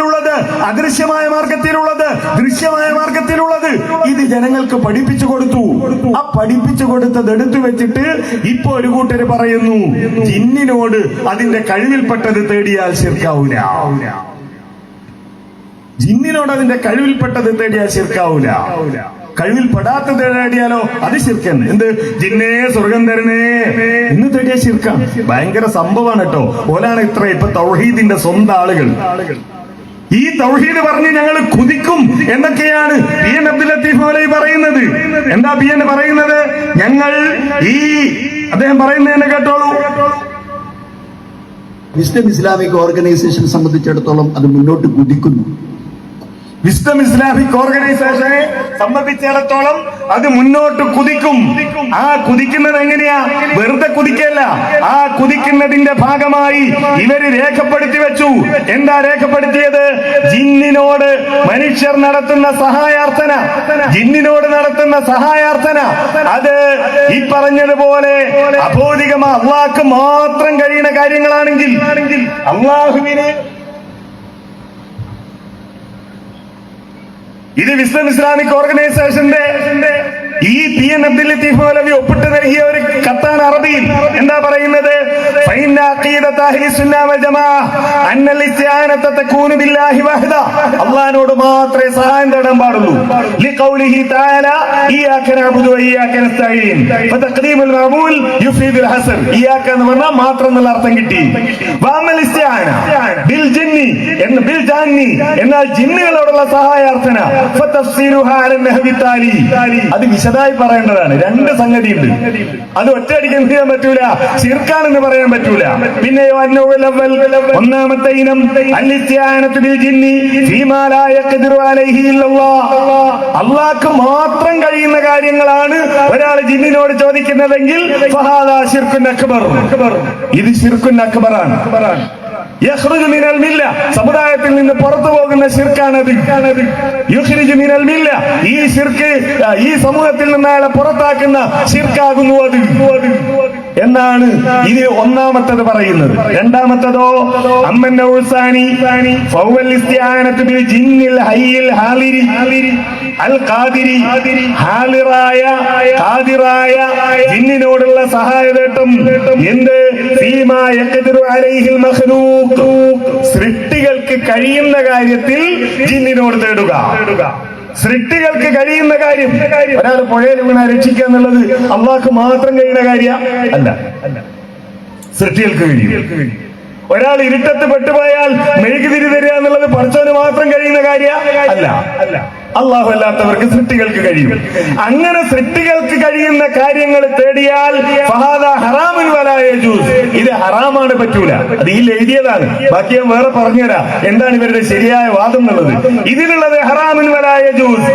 മാർഗത്തിലുള്ളത് അദൃശ്യമായ മാർഗത്തിലുള്ളത് ദൃശ്യമായ മാർഗത്തിലുള്ളത് ഇത് ജനങ്ങൾക്ക് പഠിപ്പിച്ചു കൊടുത്തു. ആ പഠിപ്പിച്ചു കൊടുത്തത് എടുത്തു വെച്ചിട്ട് ഇപ്പൊ ഒരു കൂട്ടര് പറയുന്നു ജിന്നിനോട് അതിന്റെ കഴിവിൽപ്പെട്ടത് തേടിയാൽ ശരിക്കാവൂല ജിന്നിനോട് അതിന്റെ കഴിവിൽപ്പെട്ടത് തേടിയാൽ ശരിക്കാവൂല കഴിവിൽ പെടാത്ത തേടിയാലോ അത് ശിർക്കൻ എന്ത്? ജിന്നേ സ്വർഗം തരണേ എന്ന് തേടിയാൽ ശിർക്ക ഭയങ്കര സംഭവമാണ് കേട്ടോ. ഓലാണ് ഇത്ര ഇപ്പൊ തൗഹീദിന്റെ സ്വന്തം ആളുകൾ. ഈ തൗഹീദ് പറഞ്ഞ് ഞങ്ങൾ കുതിക്കും എന്നൊക്കെയാണ് പി എൻ അബ്ദുൽ ലത്തീഫ് മൗലവി പറയുന്നത്. എന്താ പി എൻ പറയുന്നത്? ഞങ്ങൾ ഈ അദ്ദേഹം പറയുന്നതിനെ കേട്ടോളൂ. ക്രിസ്ത്യൻ ഇസ്ലാമിക് ഓർഗനൈസേഷൻ സംബന്ധിച്ചിടത്തോളം അത് മുന്നോട്ട് കുതിക്കുന്നു. വിസ്ഡം ഇസ്ലാമിക് ഓർഗനൈസേഷനെ സംബന്ധിച്ചിടത്തോളം അത് മുന്നോട്ട് കുതിക്കും. ആ കുതിക്കുന്നത് എങ്ങനെയാ? വെറുതെ കുതിക്കല്ല. ആ കുതിക്കുന്നതിന്റെ ഭാഗമായി ഇവർ രേഖപ്പെടുത്തി വെച്ചു. എന്താ രേഖപ്പെടുത്തിയത്? ജിന്നിനോട് മനുഷ്യർ നടത്തുന്ന സഹായാർത്ഥന. ജിന്നിനോട് നടത്തുന്ന സഹായാർത്ഥന. അത് ഈ പറഞ്ഞതുപോലെ അബോധികമാ അള്ളാഹ്ക്ക് മാത്രം കഴിയുന്ന കാര്യങ്ങളാണെങ്കിൽ അള്ളാഹുവിന് ഇത് വിസ്ലം ഇസ്ലാമിക് ഓർഗനൈസേഷന്റെ ഈ പി എൻ അബ്ദുൽ ലത്തീഫ് മൗലവി ഒപ്പിട്ട് നൽകിയ ഒരു കത്താൻ അറബി എന്താ പറയുന്നത്? അള്ളഹാനോട് മാത്രമേ സഹായം തേടാൻ പാടുള്ളൂ. മാത്രം അർത്ഥം കിട്ടി. എന്നാൽ ജിന്നുകളോടുള്ള സഹായാർത്ഥന അത് വിശ വിശദമായി പറയേണ്ടതാണ്. രണ്ട് സംഗതി ഉണ്ട് അത് ഒറ്റയടിക്ക് എന്ത് ചെയ്യാൻ പറ്റൂല? ശിർക്കാണെന്ന് പറയാൻ പറ്റൂല. പിന്നെയോ ഒന്നാമത്തെ ഇനം. അള്ളാഹ്ക്ക് മാത്രം കഴിയുന്ന കാര്യങ്ങളാണ് ഒരാൾ ജിന്നിനോട് ചോദിക്കുന്നതെങ്കിൽ ഇത് ശിർക്കുൻ അക്ബറാണ്. സമുദായത്തിൽ നിന്ന് പുറത്തു പോകുന്ന ശിർക്കാണത് ഈ ശിർക്ക് ഈ സമൂഹത്തിൽ നിന്ന് അയാളെ പുറത്താക്കുന്ന ശിർക്കാകുന്നു അത്. എന്നാണ് ഇത് ഒന്നാമത്തത് പറയുന്നത്. രണ്ടാമത്തതോ അമ്മന്റെ ബിൽ ജിന്നിൽ ഹയ്യിൽ ഹാലിരി അൽ ഖാദിരി ഹാലിറായ ഖാദിറായ ജിന്നിനോടുള്ള സഹായതേട്ടം. എന്ത്? സൃഷ്ടികൾക്ക് കഴിയുന്ന കാര്യത്തിൽ ജിന്നിനോട് തേടുക. സൃഷ്ടികൾക്ക് കഴിയുന്ന കാര്യം ഒരാൾ പുഴയിൽ വീണ രക്ഷിക്കുക എന്നുള്ളത് അള്ളാഹ്ക്ക് മാത്രം കഴിയുന്ന കാര്യ അല്ല. സൃഷ്ടികൾക്ക് കഴിയും. ഒരാൾ ഇരുട്ടത്ത് പെട്ടുപോയാൽ മെഴുകുതിരി തരിക എന്നുള്ളത് പഠിച്ചവന് മാത്രം കഴിയുന്ന കാര്യ അല്ല അല്ല. അള്ളാഹു അല്ലാത്തവർക്ക് സൃഷ്ടികൾക്ക് കഴിയും. അങ്ങനെ സൃഷ്ടികൾക്ക് കഴിയുന്ന കാര്യങ്ങൾ തേടിയാൽ ഇത് ഹറാമാണ് പറ്റൂല. അത് ഈ എഴുതിയതാണ്. ബാക്കി ഞാൻ വേറെ പറഞ്ഞുതരാം. എന്താണ് ഇവരുടെ ശരിയായ വാദം എന്നുള്ളത്? ഇതിലുള്ളത് ഹറാമിൻ വലായ ജൂസ്.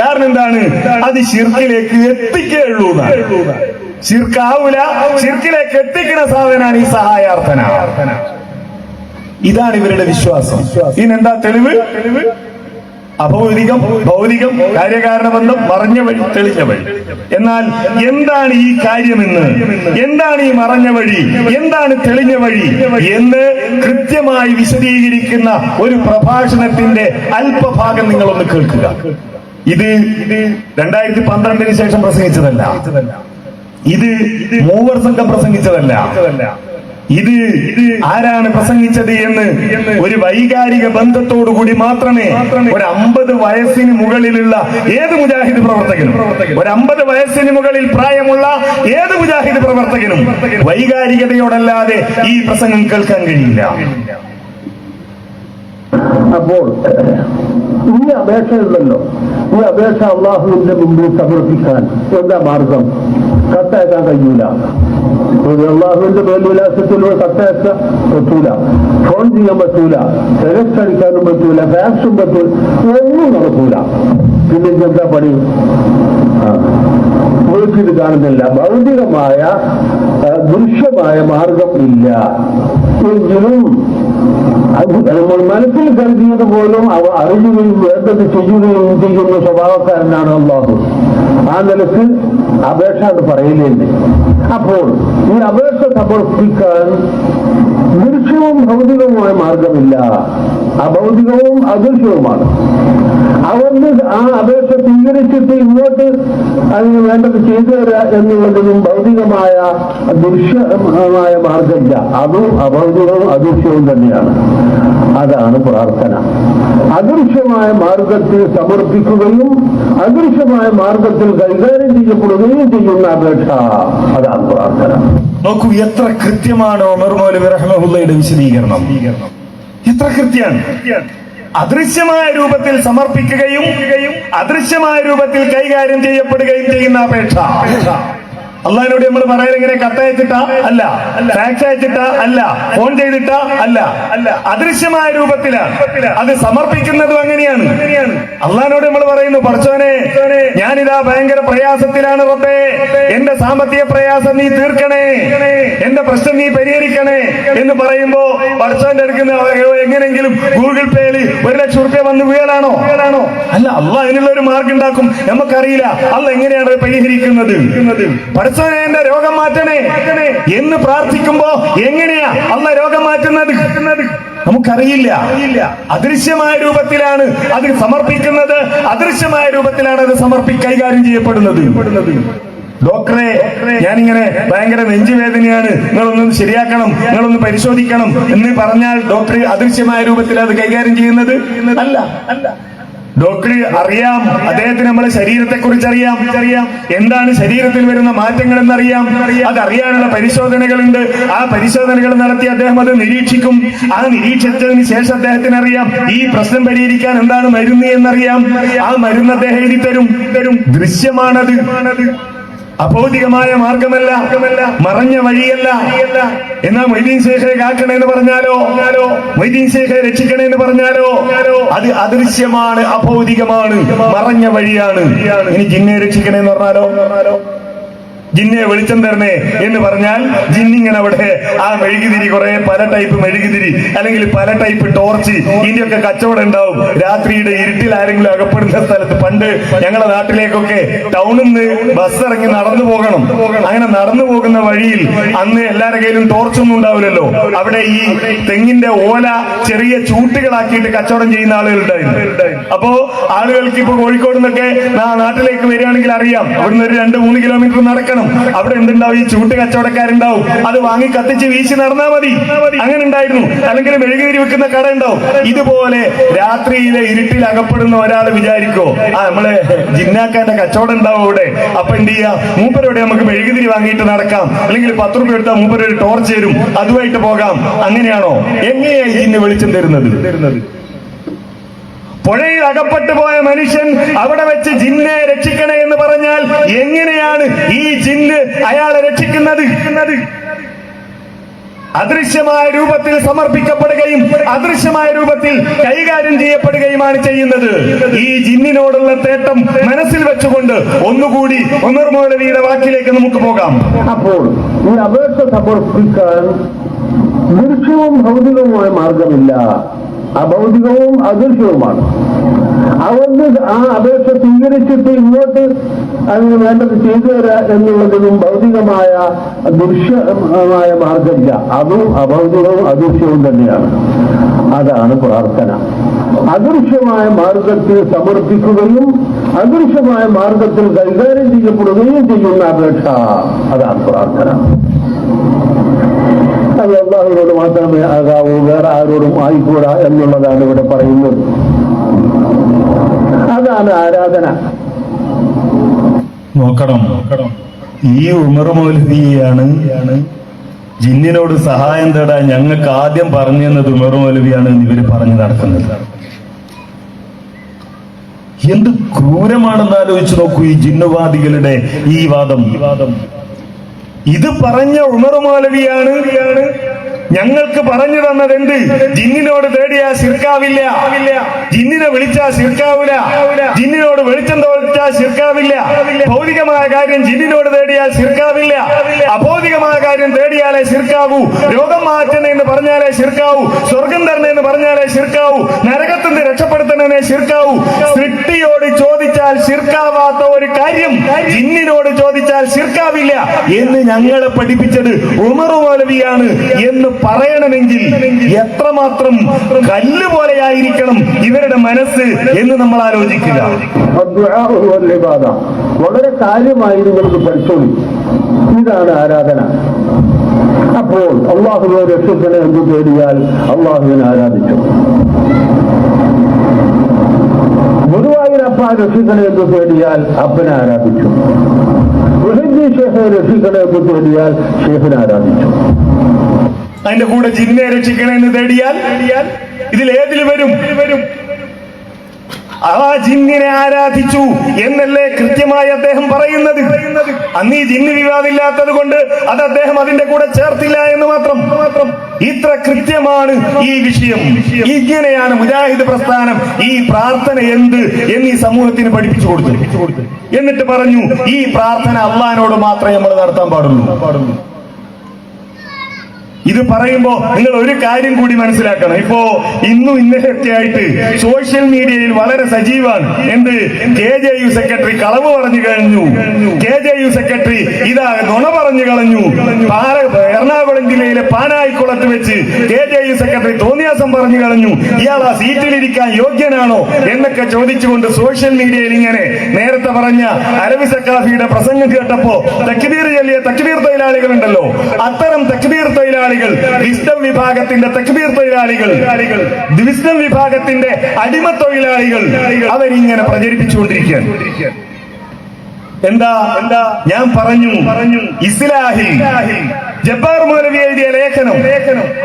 കാരണം എന്താണ്? അത് ഷിർക്കിലേക്ക് എത്തിക്കുകയുള്ളൂ എന്നാണ്. ശിർക്കാവൂല. ശിർക്കിലേക്ക് എത്തിക്കുന്ന സാധനമാണ് ഈ സഹായാർത്ഥന. ഇതാണ് ഇവരുടെ വിശ്വാസം. ഇതിനെന്താ തെളിവ്? അഭൗതികം ഭൗതികം കാര്യകാരണ ബന്ധം മറഞ്ഞ വഴി തെളിഞ്ഞ വഴി. എന്നാൽ എന്താണ് ഈ കാര്യമെന്ന് എന്താണ് ഈ മറഞ്ഞ വഴി? എന്താണ് തെളിഞ്ഞ വഴി? എന്ന് കൃത്യമായി വിശദീകരിക്കുന്ന ഒരു പ്രഭാഷണത്തിന്റെ അല്പഭാഗം നിങ്ങളൊന്ന് കേൾക്കുക. ഇത് രണ്ടായിരത്തി പന്ത്രണ്ടിന് ശേഷം പ്രസംഗിച്ചതല്ല. ഇത് മൂവർ സംഘം പ്രസംഗിച്ചതല്ല. ഇത് ആരാണ് പ്രസംഗിച്ചത് എന്ന് ഒരു വൈകാരിക ബന്ധത്തോടു കൂടി മാത്രമേ ഒരു അമ്പത് വയസ്സിന് മുകളിലുള്ള ഏത് മുജാഹിദ് പ്രവർത്തകനും ഒരു അമ്പത് വയസ്സിന് മുകളിൽ പ്രായമുള്ള ഏത് മുജാഹിദ് പ്രവർത്തകനും വൈകാരികതയോടല്ലാതെ ഈ പ്രസംഗം കേൾക്കാൻ കഴിയില്ല. അപ്പോൾ ഈ അപേക്ഷയുണ്ടല്ലോ ഈ അപേക്ഷ അള്ളാഹുവിന്റെ മുമ്പിൽ സമർപ്പിക്കാൻ എന്താ മാർഗം? കത്തയക്കാൻ കഴിയൂല. അള്ളാഹുവിന്റെ മേൽവിലാസത്തിലൂടെ കത്തയച്ച പറ്റൂല ഫോൺ ചെയ്യാൻ പറ്റൂല ടെലക്സ് അടിക്കാനും പറ്റൂല ഫാക്സും പറ്റൂല ഒന്നും നടക്കൂല പിന്നെ എന്താ പണി. വീട്ടിൽ കാണുന്നില്ല ഭൗതികമായ ദൃശ്യമായ മാർഗം ഇല്ല എങ്കിലും നമ്മൾ മനസ്സിൽ കരുതിയത് പോലും അവ അറിയുകയും വേണ്ടത് ചെയ്യുകയും ചെയ്യുന്ന സ്വഭാവക്കാരനാണ് അള്ളാഹു ആ നിലയ്ക്ക് അപേക്ഷ അത് പറയില്ലേണ്ട് അപ്പോൾ ഈ അപേക്ഷ സമർപ്പിക്കാൻ ദൃശ്യവും ഭൗതികവുമായ മാർഗമില്ല. അഭൗതികവും അദൃശ്യവുമാണ്. അവർക്ക് ആ അപേക്ഷ സ്വീകരിച്ചിട്ട് ഇങ്ങോട്ട് അതിന് വേണ്ടത് ചെയ്തു തരാ എന്നുള്ളതിനും ഭൗതികമായ ദൃശ്യമായ മാർഗമില്ല. അതും അഭൗതികവും അദൃശ്യവും തന്നെയാണ്. അതാണ് പ്രാർത്ഥന. അദൃശ്യമായ മാർഗത്തിൽ സമർപ്പിക്കുകയും അദൃശ്യമായ മാർഗത്തിൽ കൈകാര്യം ചെയ്യപ്പെടുകയും ചെയ്യുന്ന അപേക്ഷ. അതാണ് പ്രാർത്ഥന. നോക്കൂ എത്ര കൃത്യമാണ് ഒമർ മൗലവി വിശദീകരണം. എത്ര കൃത്യമാണ് അദൃശ്യമായ രൂപത്തിൽ സമർപ്പിക്കുകയും അദൃശ്യമായ രൂപത്തിൽ കൈകാര്യം ചെയ്യപ്പെടുകയും ചെയ്യുന്ന അപേക്ഷ. അള്ളഹാനോട് നമ്മൾ പറയാൻ ഇങ്ങനെ കത്തയച്ചിട്ട അല്ല. ഫാക്സ് അയച്ചിട്ട? അല്ല. ഫോൺ ചെയ്തിട്ട? അല്ല. അല്ല അദൃശ്യമായ രൂപത്തിലാണ്. അത് സമർപ്പിക്കുന്നതും അങ്ങനെയാണ്. അള്ളാഹിനോട് നമ്മൾ പറയുന്നു പഠിച്ചോനെ ഞാനിതാ ഭയങ്കര പ്രയാസത്തിലാണ് റബ്ബേ. എന്റെ സാമ്പത്തിക പ്രയാസം നീ തീർക്കണേ. എന്റെ പ്രശ്നം നീ പരിഹരിക്കണേ. എന്ന് പറയുമ്പോ പഠിച്ചോന്റെ അടുക്കുന്ന എങ്ങനെങ്കിലും ഗൂഗിൾ പേയിൽ ഒരു ലക്ഷം റുപ്യ വന്ന് വീഴലാണോ? അല്ല അള്ളാഹ് അതിനുള്ള ഒരു മാർഗം ഉണ്ടാക്കും. നമുക്കറിയില്ല. അള്ള എങ്ങനെയാണ് പരിഹരിക്കുന്നത്? പഠിച്ചോനെ എന്റെ രോഗം മാറ്റണേ എന്ന് പ്രാർത്ഥിക്കുമ്പോ എങ്ങനെയാ അന്ന് രോഗം മാറ്റുന്നത്? നമുക്കറിയില്ല. അദൃശ്യമായ രൂപത്തിലാണ് അത് സമർപ്പിക്കുന്നത്. അദൃശ്യമായ രൂപത്തിലാണ് അത് സമർപ്പി കൈകാര്യം ചെയ്യപ്പെടുന്നത്. ഡോക്ടറെ ഞാനിങ്ങനെ ഭയങ്കര നെഞ്ചുവേദനയാണ്. നിങ്ങളൊന്ന് ശരിയാക്കണം. നിങ്ങളൊന്ന് പരിശോധിക്കണം എന്ന് പറഞ്ഞാൽ ഡോക്ടർ അദൃശ്യമായ രൂപത്തിൽ അത് കൈകാര്യം ചെയ്യുന്നത് അല്ല. അല്ല. ഡോക്ടർ അറിയാം. അദ്ദേഹത്തിന് നമ്മളെ ശരീരത്തെ കുറിച്ച് അറിയാം. അറിയാം എന്താണ് ശരീരത്തിൽ വരുന്ന മാറ്റങ്ങൾ എന്നറിയാം അറിയാനുള്ള പരിശോധനകളുണ്ട്. ആ പരിശോധനകൾ നടത്തി അദ്ദേഹം അത് നിരീക്ഷിക്കും. ആ നിരീക്ഷിച്ചതിന് ശേഷം അദ്ദേഹത്തിന് അറിയാം. ഈ പ്രശ്നം പരിഹരിക്കാൻ എന്താണ് മരുന്ന് എന്നറിയാം. ആ മരുന്ന് അദ്ദേഹം എഴുതി തരും തരും. ദൃശ്യമാണത്. അഭൗതികമായ മാർഗമല്ല മറഞ്ഞ വഴിയല്ല. എന്നാ മൊയ്തീൻ ശേഖരെ കാക്കണേ എന്ന് പറഞ്ഞാലോ? മൊയ്തീൻ ശേഖരെ രക്ഷിക്കണേ എന്ന് പറഞ്ഞാലോ? അത് അദൃശ്യമാണ് അഭൗതികമാണ് മറഞ്ഞ വഴിയാണ്. ഇനി ജിന്നെ രക്ഷിക്കണേന്ന് പറഞ്ഞാലോ? ജിന്നെ വെളിച്ചം തരണേ എന്ന് പറഞ്ഞാൽ ജിന്നിങ്ങനെ അവിടെ ആ മെഴുകുതിരി കുറെ പല ടൈപ്പ് മെഴുകുതിരി അല്ലെങ്കിൽ പല ടൈപ്പ് ടോർച്ച് ഇതിന്റെയൊക്കെ കച്ചവടം ഉണ്ടാവും. രാത്രിയുടെ ഇരുട്ടിൽ ആരെങ്കിലും അകപ്പെടുന്ന സ്ഥലത്ത് പണ്ട് ഞങ്ങളുടെ നാട്ടിലേക്കൊക്കെ ടൗണിൽ നിന്ന് ബസ് ഇറങ്ങി നടന്നു പോകണം. അങ്ങനെ നടന്നു പോകുന്ന വഴിയിൽ അന്ന് എല്ലാവരുടെ കയ്യിലും ടോർച്ചൊന്നും ഉണ്ടാവില്ലല്ലോ. അവിടെ ഈ തെങ്ങിന്റെ ഓല ചെറിയ ചൂട്ടുകളാക്കിയിട്ട് കച്ചവടം ചെയ്യുന്ന ആളുകളുണ്ടായിരുന്നു അപ്പോ ആളുകൾക്ക് ഇപ്പൊ കോഴിക്കോട് നിന്നൊക്കെ നാട്ടിലേക്ക് വരികയാണെങ്കിൽ അറിയാം. അവിടുന്ന് ഒരു രണ്ട് മൂന്ന് കിലോമീറ്റർ നടക്കണം. അവിടെ എന്തുണ്ടാവും? ഈ ചൂട്ട് കച്ചവടക്കാരുണ്ടാവും. അത് വാങ്ങി കത്തിച്ച് വീശി നടന്നാ മതി. അങ്ങനെ ഉണ്ടായിരുന്നു. അല്ലെങ്കിൽ മെഴുകുതിരി വെക്കുന്ന കട ഉണ്ടാവും. ഇതുപോലെ രാത്രിയിലെ ഇരുട്ടിൽ അകപ്പെടുന്ന ഒരാൾ വിചാരിക്കോ ആ നമ്മളെ ജിന്നാക്കാന്റെ കച്ചവടം ഉണ്ടാവും അവിടെ. അപ്പൊ എന്ത് ചെയ്യാ? മൂപ്പരോടെ നമുക്ക് മെഴുകുതിരി വാങ്ങിയിട്ട് നടക്കാം. അല്ലെങ്കിൽ പത്ത് രൂപ എടുത്താൽ മൂപ്പര് ഒരു ടോർച്ച് തരും. അതുമായിട്ട് പോകാം. അങ്ങനെയാണോ? എങ്ങനെയായി ഇന്ന് വെളിച്ചം തരുന്നത് തരുന്നത്? പുഴയിൽ അകപ്പെട്ടു പോയ മനുഷ്യൻ അവിടെ വെച്ച് ജിന്നെ രക്ഷിക്കണേ എന്ന് പറഞ്ഞാൽ എങ്ങനെയാണ് ഈ ജിന്ന് അയാളെ രക്ഷിക്കുന്നത്? അദൃശ്യമായ രൂപത്തിൽ സമർപ്പിക്കപ്പെടുകയും അദൃശ്യമായ രൂപത്തിൽ കൈകാര്യം ചെയ്യപ്പെടുകയുമാണ് ചെയ്യുന്നത്. ഈ ജിന്നിനോടുള്ള തേട്ടം മനസ്സിൽ വെച്ചുകൊണ്ട് ഒന്നുകൂടി ഉമർ വാക്കിലേക്ക് നമുക്ക് പോകാം. അപ്പോൾ ഈ അപേക്ഷ സമർപ്പിക്കാൻ ദൃശ്യവും ഭൗതികവുമായ മാർഗമില്ല. അഭൗതികവും അദൃശ്യവുമാണ്. അവർക്ക് ആ അപേക്ഷ സ്വീകരിച്ചിട്ട് ഇങ്ങോട്ട് അതിന് വേണ്ടത് ചെയ്തു തരാ എന്നുള്ളതിനും ഭൗതികമായ ദൃശ്യമായ മാർഗമില്ല. അതും അഭൗതികവും അദൃശ്യവും തന്നെയാണ്. അതാണ് പ്രാർത്ഥന. അദൃശ്യമായ മാർഗത്തിൽ സമർപ്പിക്കുകയും അദൃശ്യമായ മാർഗത്തിൽ കൈകാര്യം ചെയ്യപ്പെടുകയും ചെയ്യുന്ന അപേക്ഷ. അതാണ് പ്രാർത്ഥന അത് അള്ളാഹുവിനോട് മാത്രമേ ആകാവൂ വേറെ ആരോടും ആയിക്കൂടാ എന്നുള്ളതാണ് ഇവിടെ പറയുന്നത്. അതാണ് ആരാധന. നോക്കണം. ഈ ഉമർ മൗലവിയാണ് ജിന്നിനോട് സഹായം തേടാൻ ഞങ്ങൾക്ക് ആദ്യം പറഞ്ഞു തന്നത് ഉമർ മൗലവിയാണ് എന്ന് ഇവർ പറഞ്ഞു നടക്കുന്നത്. എന്ത് ക്രൂരമാണെന്ന് ആലോചിച്ച് നോക്കൂ ഈ ജിന്നുവാദികളുടെ ഈ വാദം. ഈ വാദം. ഇത് പറഞ്ഞ ഉമർ മൗലവിയാണ് ഞങ്ങൾക്ക് പറഞ്ഞു തന്നത് എന്ത് ജിന്നിനോട് തേടിയാ ശിർക്കാവില്ല ജിന്നിനെ വിളിച്ചാ ശിർക്കാവില്ല ജിന്നിനോട് വെളിച്ചം തോൽച്ചാ ശിർക്കാവില്ല. ഭൗതികമായ കാര്യം ജിന്നിനോട് തേടിയാൽ ശിർക്കാവില്ല. അഭൗതികമായ കാര്യം തേടിയാലേ ശിർക്കാവൂ. രോഗം മാറ്റണേ എന്ന് പറഞ്ഞാലേ ശിർക്കാവൂ. സ്വർഗം തരണേ എന്ന് പറഞ്ഞാലേ ശിർക്കാവൂ. നരകത്തിന് രക്ഷപ്പെടുത്തണേ ശിർക്കാവൂ. സൃഷ്ടിയോട് ചോദിച്ചാൽ ശിർക്കാവാത്ത ഒരു കാര്യം ജിന്നിനോട് ചോദിച്ചാൽ ശിർക്കാവില്ല എന്ന് ഞങ്ങളെ പഠിപ്പിച്ചത് ഉമർ മൗലവിയാണ് എന്ന് പറയണമെങ്കിൽ എത്രമാത്രം കല്ല് പോലെയായിരിക്കണം ഇവരുടെ മനസ്സ് എന്ന് നമ്മൾ ആലോചിക്കുക. ഇബാദ. വളരെ കാര്യമായി നിങ്ങൾക്ക് പരിശോധി ഇതാണ് ആരാധന. അപ്പോൾ അള്ളാഹുവിനെ രക്ഷത്തിന് എന്ന് തേടിയാൽ അള്ളാഹുവിനെ ആരാധിച്ചു. ഗുരുവായൂരപ്പ രക്ഷിക്കണേ എന്ന് തേടിയാൽ അപ്പനെ ആരാധിച്ചു. മുഹിദ്ദീൻ ഷേഖെ രക്ഷിക്കണേ എന്ന് തേടിയാൽ ഷേഖിനെ ആരാധിച്ചു. അതിന്റെ കൂടെ ജിന്നെ രക്ഷിക്കണമെന്ന് തേടിയാൽ ഇതിൽ ഏതിൽ വരും വരും? ആ ജിന്നിനെ ആരാധിച്ചു എന്നല്ലേ കൃത്യമായി അദ്ദേഹം പറയുന്നത്? അന്ന് ഈ ജിന്ന് വിവാദമില്ലാത്തത് കൊണ്ട് അത് അദ്ദേഹം അതിന്റെ കൂടെ ചേർത്തില്ല എന്ന് മാത്രം. മാത്രം ഇത്ര കൃത്യമാണ് ഈ വിഷയം. ഇങ്ങനെയാണ് മുജാഹിദ് പ്രസ്ഥാനം ഈ പ്രാർത്ഥന എന്ത് എന്ന് ഈ സമൂഹത്തിന് പഠിപ്പിച്ചു കൊടുത്തു എന്നിട്ട് പറഞ്ഞു ഈ പ്രാർത്ഥന അള്ളഹാനോട് മാത്രമേ നമ്മൾ നടത്താൻ പാടുള്ളൂ പാടുള്ളൂ. ഇത് പറയുമ്പോ നിങ്ങൾ ഒരു കാര്യം കൂടി മനസ്സിലാക്കണം. ഇപ്പോ ഇന്നും ഇന്നലെയൊക്കെ ആയിട്ട് സോഷ്യൽ മീഡിയയിൽ വളരെ സജീവാണ്. എന്ത്? കെ ജെ യു സെക്രട്ടറി കളവ് പറഞ്ഞു കഴിഞ്ഞു. കെ ജെ യു സെക്രട്ടറി ഇതാ നുണ പറഞ്ഞു കളഞ്ഞു. എറണാകുളം ജില്ലയിലെ പാനായിക്കുളത്ത് വെച്ച് കെ ജെ യു സെക്രട്ടറി തോന്നിയാസം പറഞ്ഞു കളഞ്ഞു. ഇയാൾ ആ സീറ്റിലിരിക്കാൻ യോഗ്യനാണോ എന്നൊക്കെ ചോദിച്ചുകൊണ്ട് സോഷ്യൽ മീഡിയയിൽ ഇങ്ങനെ നേരത്തെ പറഞ്ഞ അരവി സക്കാഫിയുടെ പ്രസംഗം കേട്ടപ്പോ തക്ബീർ ചൊല്ലിയ തക്ബീർ തൊഴിലാളികളുണ്ടല്ലോ. അത്തരം തക്ബീർ തൊഴിലാളികൾ വിസ്ഡം വിഭാഗത്തിന്റെ തക്ബീർ തൊഴിലാളികൾ വിസ്ഡം വിഭാഗത്തിന്റെ അടിമ തൊഴിലാളികൾ അവരിങ്ങനെ പ്രചരിപ്പിച്ചുകൊണ്ടിരിക്കുകയാണ്. എന്താ? എന്താ? ഞാൻ പറഞ്ഞു പറഞ്ഞു. ഇസ്ലാഹിൽ ജബ്ബാർ മൗലവി എഴുതിയ ലേഖനം.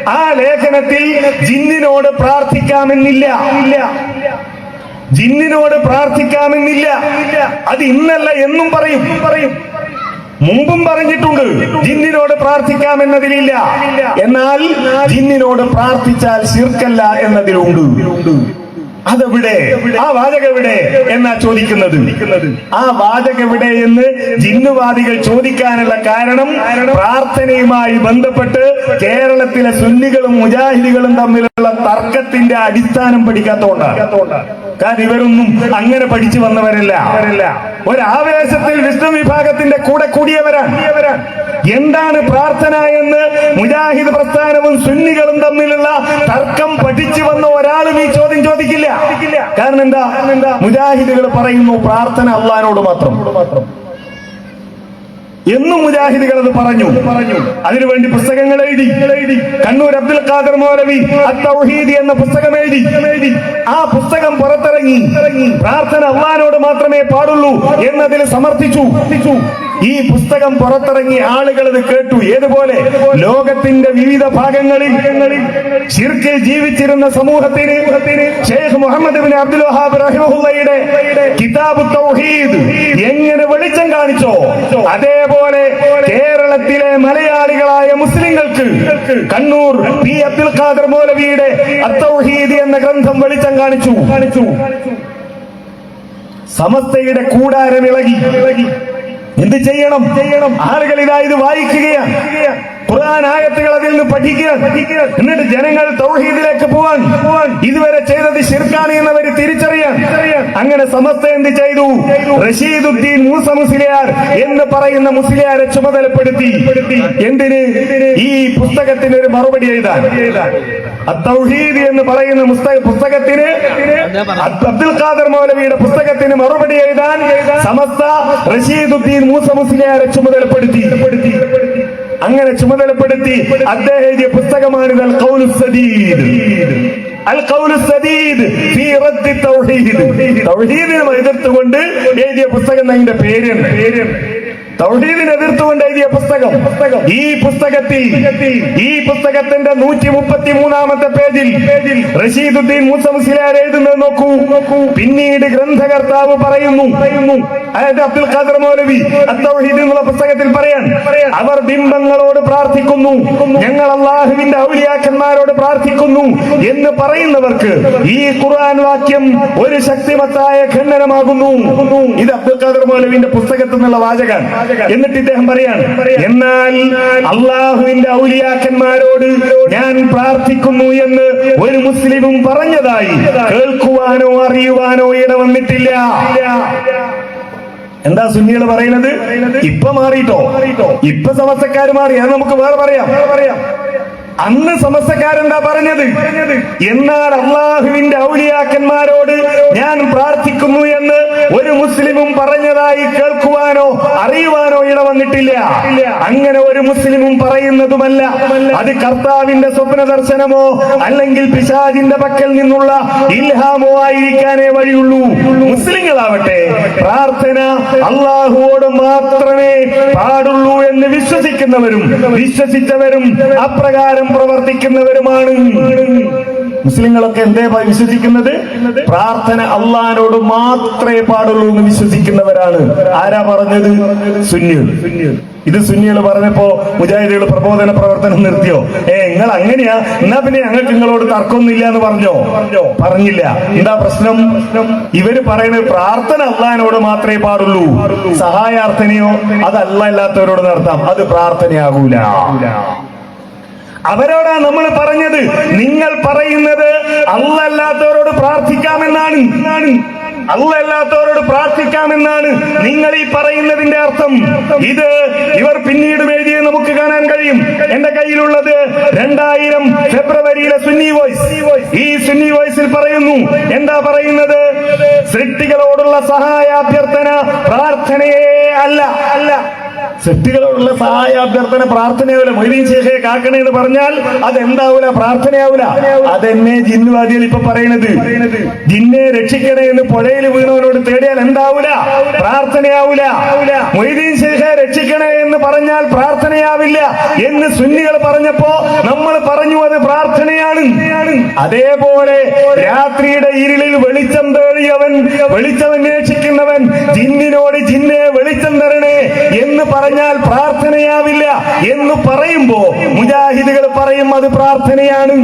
ആ ലേഖനത്തിൽ ജിന്നിനോട് പ്രാർത്ഥിക്കാമെന്നില്ല. ഇല്ല. ജിന്നിനോട് പ്രാർത്ഥിക്കാമെന്നില്ല. അത് ഇന്നല്ല എന്നും പറയും. പറയും. മുമ്പും പറഞ്ഞിട്ടുണ്ട് ജിന്നിനോട് പ്രാർത്ഥിക്കാം എന്നതിലില്ല എന്നാൽ ജിന്നിനോട് പ്രാർത്ഥിച്ചാൽ ശിർക്കല്ല എന്നതിലുണ്ട്. അതെവിടെ? ആ വാചകം എവിടെ എന്നാ ചോദിക്കുന്നത്? ആ വാചകം എവിടെ എന്ന് ജിന്നുവാദികൾ ചോദിക്കാനുള്ള കാരണം പ്രാർത്ഥനയുമായി ബന്ധപ്പെട്ട് കേരളത്തിലെ സുന്നികളും മുജാഹിദികളും തമ്മിലുള്ള തർക്കത്തിന്റെ അടിസ്ഥാനം പഠിക്കാത്തോണ്ടാണ്. കാരണം ഇവരൊന്നും അങ്ങനെ പഠിച്ചു വന്നവരല്ല. ഒരാവേശത്തിൽ വിഷ്ണു വിഭാഗത്തിന്റെ കൂടെ കൂടിയവരാണ്. എന്താണ് പ്രാർത്ഥന എന്ന് മുജാഹിദ് പ്രസ്ഥാനവും സുന്നികളും തമ്മിലുള്ള തർക്കം പഠിച്ചു വന്ന ഒരാളും ഈ ചോദ്യം ചോദിക്കില്ല. കാരണം എന്താ? മുജാഹിദുകൾ പറയുന്നു പ്രാർത്ഥന അള്ളഹാനോട് മാത്രം. എന്നും മുജാഹിദുകൾ അത് പറഞ്ഞു. പറഞ്ഞു അതിനുവേണ്ടി പുസ്തകങ്ങൾ എഴുതി. എഴുതി കണ്ണൂർ അബ്ദുൽ ഖാദർ മൗലവി എന്ന പുസ്തകം എഴുതി. ആ പുസ്തകം പുറത്തിറങ്ങി. പ്രാർത്ഥന അള്ളഹാനോട് മാത്രമേ പാടുള്ളൂ എന്നതിൽ സമർത്ഥിച്ചു. ഈ പുസ്തകം പുറത്തിറങ്ങി ആളുകൾ ഇത് കേട്ടു. ഏതുപോലെ? ലോകത്തിന്റെ വിവിധ ഭാഗങ്ങളിൽ ശിർക്കിൽ ജീവിച്ചിരുന്ന സമൂഹത്തിന് Sheikh Muhammad bin Abdul Wahhab റഹിമഹുള്ളയുടെ Kitab തൗഹീദ് എങ്ങനെ വെളിച്ചം കാണിച്ചോ? അതേപോലെ കേരളത്തിലെ മലയാളികളായ മുസ്ലിങ്ങൾക്ക് കണ്ണൂർ പി അബ്ദുൽ ഖാദർ മൗലവിയുടെ അത്തൗഹീദ് എന്ന ഗ്രന്ഥം വെളിച്ചം കാണിച്ചു. കാണിച്ചു. സമസ്തയുടെ കൂടാരം ഇളകി. എന്ത് ചെയ്യണം? ചെയ്യണം? ആളുകൾ ഇതാ ഇത് വായിക്കുകയാണ്. ഖുർആൻ ആയത്തുകൾ അതിൽ നിന്ന് പഠിക്കുക. എന്നിട്ട് ജനങ്ങൾ തൗഹീദിലേക്ക് പോവാൻ. ഇതുവരെ ചെയ്തത് ശിർക്കാണ് എന്നവർ തിരിച്ചറിയാൻ. അങ്ങനെ സമസ്ത എന്ത് ചെയ്തു? റഷീദുദ്ദീൻ മൂസ മുസ്ലിയാർ എന്ന് പറയുന്ന മുസ്ലിയാരെ ചുമതലപ്പെടുത്തി. എന്തിന്? ഈ പുസ്തകത്തിന് ഒരു മറുപടി എഴുതാൻ. തൗഹീദ് എന്ന് പറയുന്ന പുസ്തകത്തിന് അബ്ദുൽ ഖാദർ മൗലവിയുടെ പുസ്തകത്തിന് മറുപടി എഴുതാൻ സമസ്ത റഷീദുദ്ദീൻ മൂസ മുസ്ലിയാരെ ചുമതലപ്പെടുത്തി. അങ്ങനെ ചുമതലപ്പെടുത്തി അദ്ദേഹം എഴുതിയ പുസ്തകമാണ് അൽ സദീദ്. അൽ സദീദ് ഫീ തൗഹീദ്. തൗഹീദിനെ എതിർത്തുകൊണ്ട് എഴുതിയ പുസ്തകം അതിന്റെ പേര് പേര് തൗഹീദിനെ എതിർത്തുകൊണ്ട് എഴുതിയ പുസ്തകം. ഈ പുസ്തകത്തിൽ ഈ പുസ്തകത്തിന്റെ നൂറ്റി മുപ്പത്തി മൂന്നാമത്തെ പേജിൽ റഷീദുദ്ദീൻ മൂസ മുസ്ലിയാർ എഴുതുന്നത് നോക്കൂ. പിന്നീട് ഗ്രന്ഥകർത്താവ് പറയുന്നു അതായത് അബ്ദുൽ ഖാദർ മൗലവി അത്തൗഹീദ് എന്നുള്ള പുസ്തകത്തിൽ പറയാൻ അവർ ബിംബങ്ങളോട് പ്രാർത്ഥിക്കുന്നു ഞങ്ങൾ അള്ളാഹുവിന്റെ ഔലിയാക്കന്മാരോട് പ്രാർത്ഥിക്കുന്നു എന്ന് പറയുന്നവർക്ക് ഈ ഖുർആൻ വാക്യം ഒരു ശക്തിമത്തായ ഖണ്ഡനമാകുന്നു. ഇത് അബ്ദുൽ ഖാദർ മൗലവിന്റെ പുസ്തകത്തിൽ നിന്നുള്ള വാചകാണ് എന്നിട്ട് ഇദ്ദേഹം പറയാണ് എന്നാൽ അള്ളാഹുവിന്റെ ഔലിയാക്കന്മാരോട് ഞാൻ പ്രാർത്ഥിക്കുന്നു എന്ന് ഒരു മുസ്ലിമും പറഞ്ഞതായി. കേൾക്കുവാനോ അറിയുവാനോ ഇട വന്നിട്ടില്ല. എന്താ സുന്നികൾ പറയുന്നത്? ഇപ്പൊ മാറിയിട്ടോ? ഇപ്പൊ സമസ്തക്കാര് മാറി. അത് നമുക്ക് വേറെ പറയാം. പറയാം. അന്ന് സമസ്തക്കാരെന്താ പറഞ്ഞത്? എന്നാൽ അള്ളാഹുവിന്റെ ഔലിയാക്കന്മാരോട് ഞാൻ പ്രാർത്ഥിക്കുന്നു എന്ന് ഒരു മുസ്ലിമും പറഞ്ഞതായി കേൾക്കുവാനോ അറിയുവാനോ ഇട വന്നിട്ടില്ല. അങ്ങനെ ഒരു മുസ്ലിമും പറയുന്നതുമല്ല. അത് കർത്താവിന്റെ സ്വപ്ന ദർശനമോ അല്ലെങ്കിൽ പിശാജിന്റെ പക്കൽ നിന്നുള്ള ഇൽഹാമോ ആയിരിക്കാനേ വഴിയുള്ളൂ. മുസ്ലിങ്ങളാവട്ടെ പ്രാർത്ഥന അള്ളാഹുവോട് മാത്രമേ പാടുള്ളൂ എന്ന് വിശ്വസിക്കുന്നവരും വിശ്വസിച്ചവരും അപ്രകാരം പ്രവർത്തിക്കുന്നവരുമാണ്. മുസ്ലിങ്ങളൊക്കെ എന്തേ വിശ്വസിക്കുന്നത്? പ്രാർത്ഥന അള്ളഹാനോട് മാത്രമേ പാടുള്ളൂ എന്ന് വിശ്വസിക്കുന്നവരാണ്. ആരാ പറഞ്ഞത്? സുന്നികൾ ഇത് സുന്നികൾ പറഞ്ഞപ്പോ മുജാഹിദികൾ പ്രബോധന പ്രവർത്തനം നിർത്തിയോ? ഏ നിങ്ങൾ അങ്ങനെയാ. എന്നാ പിന്നെ ഞങ്ങൾക്ക് നിങ്ങളോട് തർക്കമൊന്നുമില്ല എന്ന് പറഞ്ഞോ? പറഞ്ഞില്ല. എന്താ പ്രശ്നം? ഇവർ പറയുന്നത് പ്രാർത്ഥന അള്ളഹാനോട് മാത്രമേ പാടുള്ളൂ. സഹായാർത്ഥനയോ അതല്ല അല്ലാത്തവരോട് നടത്താം. അത് പ്രാർത്ഥനയാകൂല. അവരോടാ നമ്മൾ പറഞ്ഞത്. നിങ്ങൾ പറയുന്നത് അല്ലല്ലാത്തവരോട് പ്രാർത്ഥിക്കാമെന്നാണ്. അല്ലല്ലാത്തവരോട് പ്രാർത്ഥിക്കാമെന്നാണ് നിങ്ങൾ ഈ പറയുന്നതിന്റെ അർത്ഥം. ഇത് ഇവർ പിന്നീട് എഴുതിയത് നമുക്ക് കാണാൻ കഴിയും. എന്റെ കയ്യിലുള്ളത് രണ്ടായിരം ഫെബ്രുവരിയിലെ സുന്നി വോയിസ്. ഈ സുന്നി വോയിസിൽ പറയുന്നു എന്താ പറയുന്നത്? സൃഷ്ടികളോടുള്ള സഹായാഭ്യർത്ഥന പ്രാർത്ഥനയേ അല്ല അല്ല. സൃഷ്ടികളോടുള്ള സഹായാഭ്യർത്ഥന പ്രാർത്ഥനയാവില്ല. മൊയ്തീൻ ശേഷയെ കാക്കണേ എന്ന് പറഞ്ഞാൽ അതെന്താവൂല പ്രാർത്ഥനയാവൂല അതെന്നെ ജിന്നുവാദികൾ ഇപ്പൊ പറയണത് ജിന്നെ രക്ഷിക്കണേ എന്ന് പുഴയിൽ വീണവനോട് തേടിയാൽ എന്താവൂല പ്രാർത്ഥനയാവൂല മൊയ്തീൻ ശേഷയെ രക്ഷിക്കണേ എന്ന് പറഞ്ഞാൽ പ്രാർത്ഥനയാവില്ല എന്ന് സുന്നികൾ പറഞ്ഞപ്പോ നമ്മൾ പറഞ്ഞു അത് പ്രാർത്ഥനയാണ് അതേപോലെ രാത്രിയുടെ ഇരുളിൽ വെളിച്ചം തേടിയവൻ വെളിച്ചം അന്വേഷിക്കുന്നവൻ ജിന്നിനോട് ജിന്നെ വെളിച്ചം തരണേ എന്ന് പറഞ്ഞാൽ പ്രാർത്ഥനയാവില്ല എന്ന് പറയുമ്പോ മുജാഹിദുകൾ പറയും അത് പ്രാർത്ഥനയാണ്.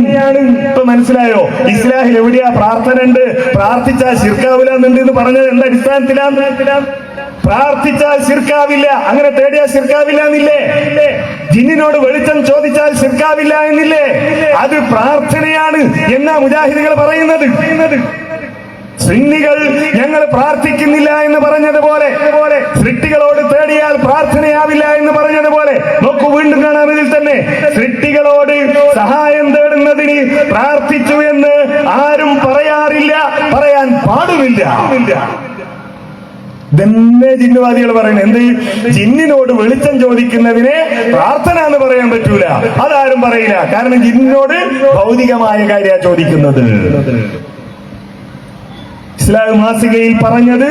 ഇപ്പൊ മനസ്സിലായോ? ഇസ്ലാഹിൽ എവിടെയാ പ്രാർത്ഥന ഉണ്ട് പ്രാർത്ഥിച്ചാൽ ശിർക്കാവില്ല എന്നുണ്ട് എന്ന് പറഞ്ഞത് എന്താ അടിസ്ഥാനത്തിലാണ് പ്രാർത്ഥിച്ചാൽ ശിർക്കാവില്ല അങ്ങനെ തേടിയാൽ ശിർക്കാവില്ല എന്നില്ലേ? ജിന്നിനോട് വെളിച്ചം ചോദിച്ചാൽ ശിർക്കാവില്ല എന്നില്ലേ? അത് പ്രാർത്ഥനയാണ് എന്നാ മുജാഹിദികൾ പറയുന്നത്. സുന്നികൾ ഞങ്ങൾ പ്രാർത്ഥിക്കുന്നില്ല എന്ന് പറഞ്ഞതുപോലെ പോലെ സൃഷ്ടികളോട് തേടിയാൽ പ്രാർത്ഥനയാവില്ല എന്ന് പറഞ്ഞതുപോലെ നോക്കൂ വീണ്ടും കാണാം ഇതിൽ തന്നെ. സൃഷ്ടികളോട് സഹായം തേടുന്നതിന് പ്രാർത്ഥിച്ചു എന്ന് ആരും പറയാറില്ല പറയാൻ പാടുമില്ല. ഇതന്നെ ജിന്നുവാദികൾ പറയുന്നത് എന്ത് ജിന്നിനോട് വെളിച്ചം ചോദിക്കുന്നതിനെ പ്രാർത്ഥന എന്ന് പറയാൻ പറ്റൂല. അതാരും പറയില്ല. കാരണം ജിന്നിനോട് ഭൗതികമായ കാര്യ ചോദിക്കുന്നത്. ഇസ്ലാം മാസികയിൽ പറഞ്ഞത്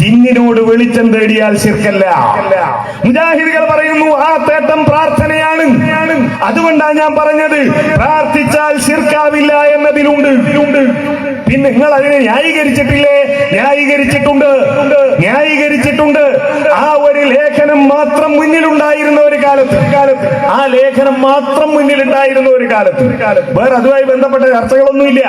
ജിന്നിനോട് വെളിച്ചം തേടിയാൽ ശിർക്കല്ല. മുജാഹിദുകൾ പറയുന്നു ആ തേട്ടം പ്രാർത്ഥനയാണ്. അതുകൊണ്ടാണ് ഞാൻ പറഞ്ഞത് പ്രാർത്ഥിച്ചാൽ ശിർക്കാവില്ല എന്നതിലുണ്ട്. പിന്നെ നിങ്ങൾ അതിനെ ന്യായീകരിച്ചിട്ടില്ലേ? ന്യായീകരിച്ചിട്ടുണ്ട്. ന്യായീകരിച്ചിട്ടുണ്ട്. ആ ഒരു ലേഖനം മാത്രം മുന്നിലുണ്ടായിരുന്ന ഒരു കാലത്ത് കാലത്ത്. ആ ലേഖനം മാത്രം മുന്നിലുണ്ടായിരുന്ന ഒരു കാലത്ത്. വേറെ അതുമായി ബന്ധപ്പെട്ട ചർച്ചകളൊന്നുമില്ല.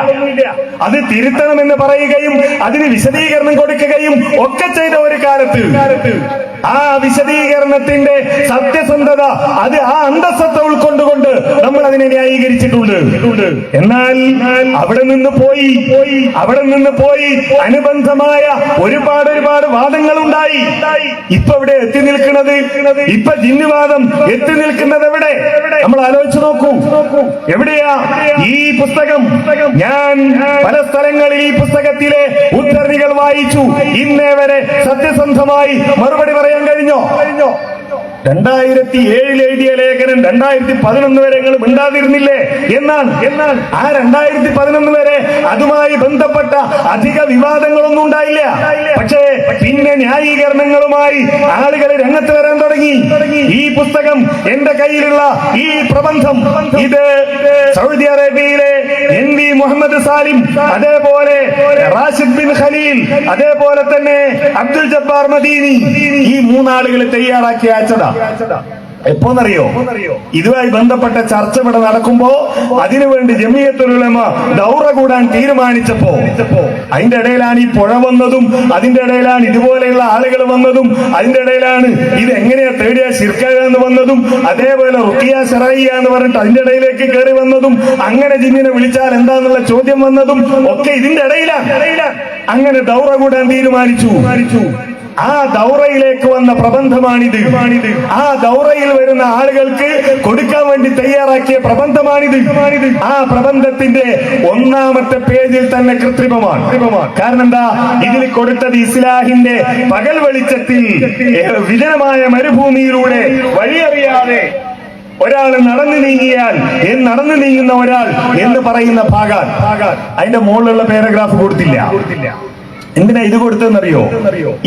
അത് തിരുത്തണമെന്ന് പറയുകയും അതിന് വിശദീകരണം കൊടുക്കുകയും ഒക്കെ ചെയ്ത ഒരു കാലത്ത്. ആ വിശദീകരണത്തിന്റെ സത്യസന്ധത അത് ആ അന്തസ്സത്തെ ഉൾക്കൊണ്ടുകൊണ്ട് നമ്മൾ അതിനെ ന്യായീകരിച്ചിട്ടുണ്ട്. എന്നാൽ അവിടെ നിന്ന് പോയി അവിടെ നിന്ന് പോയി അനുബന്ധമായ ഒരുപാട് ഒരുപാട് വാദങ്ങൾ ഉണ്ടായി ഇപ്പൊ ഇവിടെ എത്തി നിൽക്കുന്നത്? ഇപ്പൊ ജിന്നുവാദം എത്തി നിൽക്കുന്നത് എവിടെ? നമ്മൾ ആലോചിച്ചു നോക്കൂ. എവിടെയാ ഈ പുസ്തകം? ഞാൻ പല സ്ഥലങ്ങളിൽ ഈ പുസ്തകത്തിലെ ഉദ്ധരണികൾ വായിച്ചു. ഇന്നേ വരെ സത്യസന്ധമായി മറുപടി പറയാൻ കഴിഞ്ഞോ? കഴിഞ്ഞോ രണ്ടായിരത്തി ഏഴിൽ എഴുതിയ ലേഖനം രണ്ടായിരത്തി പതിനൊന്ന് വരെ നിങ്ങൾ മിണ്ടാതിരുന്നില്ലേ? എന്നാണ് എന്നാൽ ആ രണ്ടായിരത്തി പതിനൊന്ന് വരെ അതുമായി ബന്ധപ്പെട്ട അധിക വിവാദങ്ങളൊന്നും ഉണ്ടായില്ല. പക്ഷേ പിന്നെ ന്യായീകരണങ്ങളുമായി ആളുകൾ രംഗത്ത് വരാൻ തുടങ്ങി. ഈ പുസ്തകം എന്റെ കയ്യിലുള്ള ഈ പ്രബന്ധം ഇത് സൗദി അറേബ്യയിലെ എൻ വി മുഹമ്മദ് സാലിം അതേപോലെ റാഷിദ് ബിൻ ഖലീൽ അതേപോലെ തന്നെ അബ്ദുൽ ജബ്ബാർ മദീനി ഈ മൂന്നാളുകൾ തയ്യാറാക്കി അയച്ചതാ. എപ്പോന്നറിയോ? ഇതുമായി ബന്ധപ്പെട്ട ചർച്ച ഇവിടെ നടക്കുമ്പോ അതിനുവേണ്ടി ജമിയത്തുലമ ദൗറ കൂടാൻ തീരുമാനിച്ചപ്പോ അതിന്റെ ഇടയിലാണ് ഈ പുഴ വന്നതും അതിന്റെ ഇടയിലാണ് ഇതുപോലെയുള്ള ആളുകൾ വന്നതും അതിന്റെ ഇടയിലാണ് ഇത് എങ്ങനെയാ തേടിയ ശിർക്കുക എന്ന് വന്നതും അതേപോലെ റുക്കിയ ശറയ്യ എന്ന് പറഞ്ഞിട്ട് അതിന്റെ ഇടയിലേക്ക് കയറി വന്നതും അങ്ങനെ ജിന്നിനെ വിളിച്ചാൽ എന്താന്നുള്ള ചോദ്യം വന്നതും ഒക്കെ ഇതിന്റെ ഇടയിലാണ്. അങ്ങനെ ദൗറ കൂടാൻ തീരുമാനിച്ചു. ആ ദൗറയിലേക്ക് വന്ന പ്രബന്ധമാണിത്. ആ ദൗറയിൽ വരുന്ന ആളുകൾക്ക് കൊടുക്കാൻ വേണ്ടി തയ്യാറാക്കിയ പ്രബന്ധമാണിത്. ആ പ്രബന്ധത്തിന്റെ ഒന്നാമത്തെ പേജിൽ തന്നെ കൃത്രിമമാണ്. കാരണം എന്താ ഇതിൽ കൊടുത്തത് ഇസ്ലാഹിന്റെ പകൽ വെളിച്ചത്തിൽ വിജനമായ മരുഭൂമിയിലൂടെ വഴിയറിയാതെ ഒരാൾ നടന്നു നീങ്ങിയാൽ എന്ന് നടന്നു നീങ്ങുന്ന ഒരാൾ എന്ന് പറയുന്ന ഭാഗാൻ. അതിന്റെ മുകളിലുള്ള പാരഗ്രാഫ് കൊടുത്തില്ല. എന്തിനാ ഇത് കൊടുത്തെന്നറിയോ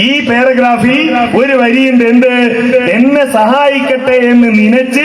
ഈ പാരഗ്രാഫിൽ ഒരു വരിയുണ്ട് എന്ത്? എന്നെ സഹായിക്കട്ടെ എന്ന് നനച്ച്